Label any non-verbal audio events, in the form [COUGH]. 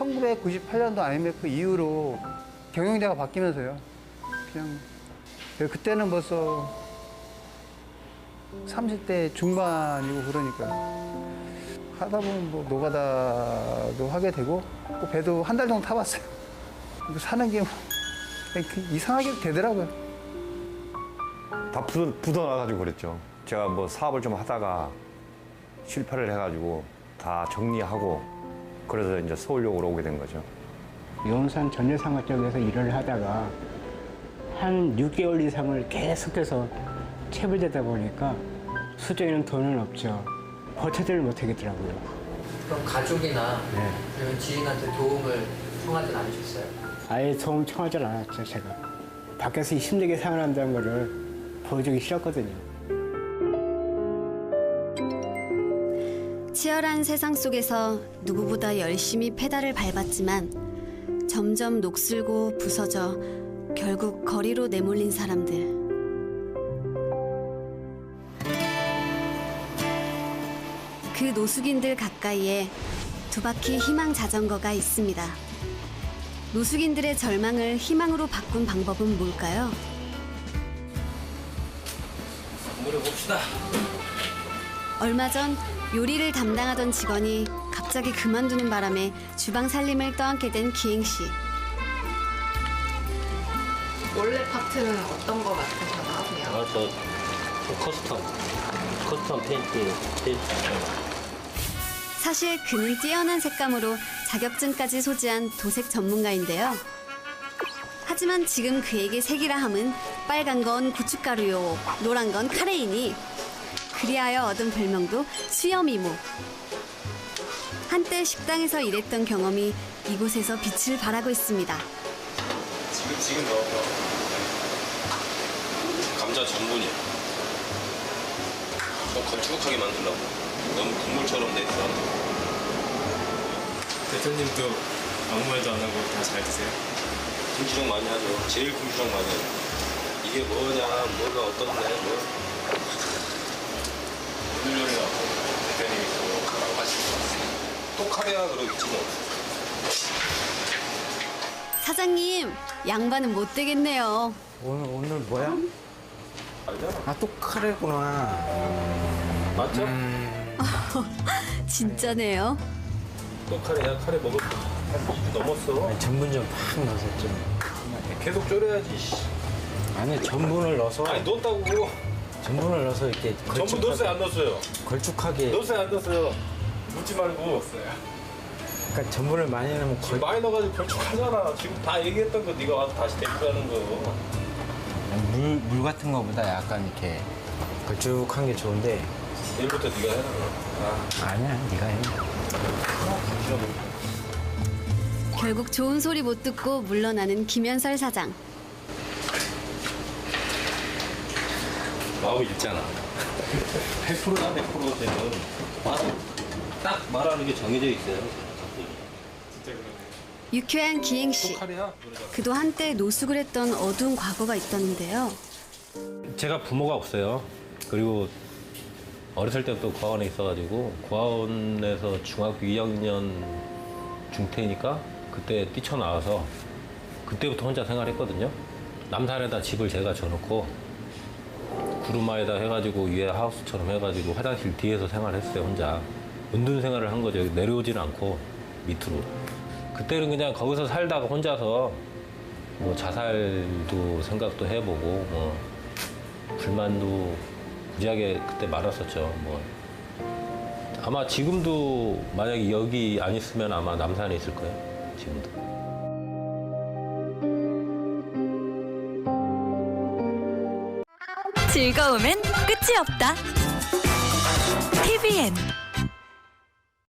1998년도 IMF 이후로 경영자가 바뀌면서요. 그냥 그때는 벌써 30대 중반이고 그러니까 하다 보면 뭐 노가다도 하게 되고 또 배도 한 달 정도 타봤어요. 사는 게뭐그 이상하게 되더라고요. 다 부도, 부도나가지고 그랬죠. 제가 뭐 사업을 좀 하다가 실패를 해가지고 다 정리하고 그래서 이제 서울역으로 오게 된 거죠. 용산 전자상가 쪽에서 일을 하다가 한 6개월 이상을 계속해서 체불되다 보니까 수저에는 돈은 없죠. 버텨들 못하겠더라고요. 그럼 가족이나 네. 그런 지인한테 도움을 청하진 않으셨어요? 아예 도움 청하지 않았죠, 제가. 밖에서 힘들게 생활한다는 거를 보여주기 싫었거든요. 치열한 세상 속에서 누구보다 열심히 페달을 밟았지만 점점 녹슬고 부서져 결국 거리로 내몰린 사람들. 그 노숙인들 가까이에 두 바퀴 희망 자전거가 있습니다. 노숙인들의 절망을 희망으로 바꾼 방법은 뭘까요? 물어봅시다. 얼마 전 요리를 담당하던 직원이 갑자기 그만두는 바람에 주방 살림을 떠안게 된 기행 씨. 원래 파트는 어떤 거 맡으셔 나오세요? 아, 저, 저 커스텀. 커스텀 페인팅. 페인팅. 사실 그는 뛰어난 색감으로 자격증까지 소지한 도색 전문가인데요. 하지만 지금 그에게 색이라 함은 빨간 건 고춧가루요, 노란 건 카레이니. 그리하여 얻은 별명도 수염이모. 한때 식당에서 일했던 경험이 이곳에서 빛을 발하고 있습니다. 지금 지금 넣어. 감자 전분이야. 좀 걸쭉하게 만들려고. 너무 국물처럼 돼 있어. 대표님도 아무 말도 안 하고 다 잘 드세요? 김치전 많이 하죠. 제일 김치전 많이 해요. 이게 뭐냐, 뭐가 어떤데, 뭐. 오늘 요리가 대표님이 또 뭐라고 하실 것 같아요. 또 카레야 그러겠지 뭐. 사장님, 양반은 못 되겠네요. 오늘 오늘 뭐야? 아또 카레구나. 맞죠? [LAUGHS] 진짜네요. 또 카레야. 카레 먹을 한 2주 넘었어. 전분 좀 팍 넣어서 좀. 계속 졸여야지. 씨. 아니 전분을 넣어서 아니 넣었다고. 전분을 넣어서 이렇게 전부 넣었어요 안 넣었어요? 걸쭉하게. 넣었어요 안 넣었어요? 묻지 말고. 없어요. 그러니까 전분을 많이 넣으면 걸, 많이 넣어가지고 걸쭉하잖아. 지금 다 얘기했던 거 네가 와서 다시 대표하는 거. 물, 물 같은 거보다 약간 이렇게 걸쭉한 게 좋은데 내일부터 네가 해라. 아, 아니야 네가 해. 결국 좋은 소리 못 듣고 물러나는 김현설 사장. 마음이 있잖아. [LAUGHS] 100%나 100% 되면 딱 말하는 게 정해져 있어요. 진짜. 유쾌한 기행 씨. 카레야? 그도 한때 노숙을 했던 어두운 과거가 있다는데요. 제가 부모가 없어요. 그리고 어렸을 때부터 고아원에 있어가지고 고아원에서 중학교 2학년 중퇴니까 그때 뛰쳐나와서 그때부터 혼자 생활했거든요. 남산에다 집을 제가 져놓고 구루마에다 해가지고 위에 하우스처럼 해가지고 화장실 뒤에서 생활했어요 혼자. 은둔 생활을 한 거죠. 내려오지는 않고 밑으로. 그때는 그냥 거기서 살다가 혼자서 뭐 자살도 생각도 해보고 뭐 불만도 무지하게 그때 많았었죠. 뭐 아마 지금도 만약에 여기 안 있으면 아마 남산에 있을 거예요. 지금도. 즐거움엔 끝이 없다. TVN